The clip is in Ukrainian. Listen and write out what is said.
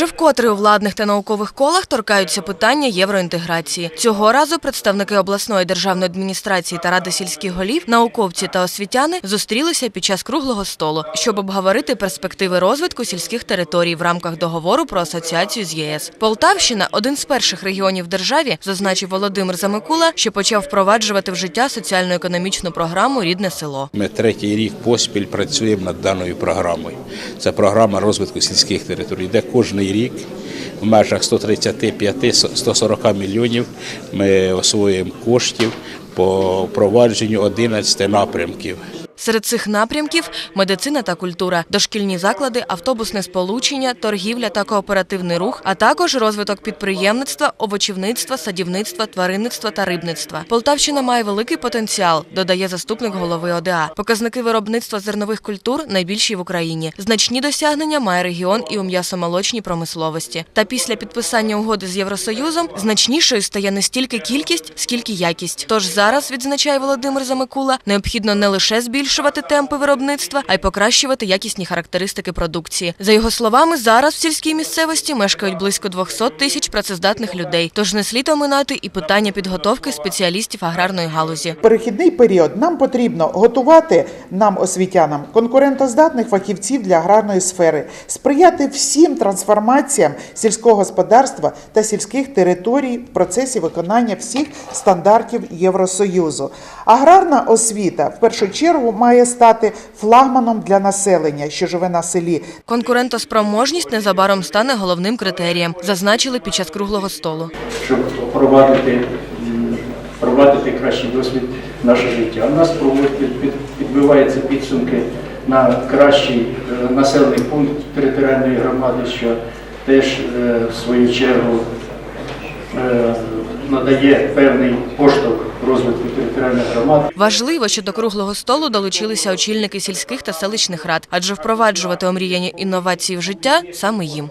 Вже вкотре у владних та наукових колах торкаються питання євроінтеграції. Цього разу представники обласної державної адміністрації та ради сільських голів, науковці та освітяни зустрілися під час круглого столу, щоб обговорити перспективи розвитку сільських територій в рамках договору про асоціацію з ЄС. Полтавщина один з перших регіонів державі, зазначив Володимир Замикула, що почав впроваджувати в життя соціально-економічну програму Рідне село. Ми третій рік поспіль працюємо над даною програмою. Це програма розвитку сільських територій, де кожен рік в межах 135-140 мільйонів ми освоїмо коштів по провадженню 11 напрямків. Серед цих напрямків медицина та культура, дошкільні заклади, автобусне сполучення, торгівля та кооперативний рух, а також розвиток підприємництва, овочівництва, садівництва, тваринництва та рибництва. Полтавщина має великий потенціал, додає заступник голови ОДА. Показники виробництва зернових культур найбільші в Україні. Значні досягнення має регіон і у м'ясомолочній промисловості. Та після підписання угоди з Євросоюзом значнішою стає не стільки кількість, скільки якість. Тож зараз відзначає Володимир Замикула, необхідно не лише збільшувати темпи виробництва, а й покращувати якісні характеристики продукції. За його словами, зараз в сільській місцевості мешкають близько 200 тисяч працездатних людей. Тож не слід оминати і питання підготовки спеціалістів аграрної галузі. перехідний період нам потрібно готувати нам, освітянам, конкурентоздатних фахівців для аграрної сфери, сприяти всім трансформаціям сільського господарства та сільських територій в процесі виконання всіх стандартів Євросоюзу. Аграрна освіта в першу чергу має стати флагманом для населення, що живе на селі, Конкурентоспроможність незабаром стане головним критерієм, зазначили під час круглого столу. щоб впровадити, м, впровадити кращий досвід наше життя. У нас підбиваються підсумки на кращий е, населений пункт територіальної громади, що теж е, в свою чергу е, надає певний поштовх розвитку територіальних громад. Важливо, що до круглого столу долучилися очільники сільських та селищних рад, адже впроваджувати омріяні інновації в життя саме їм.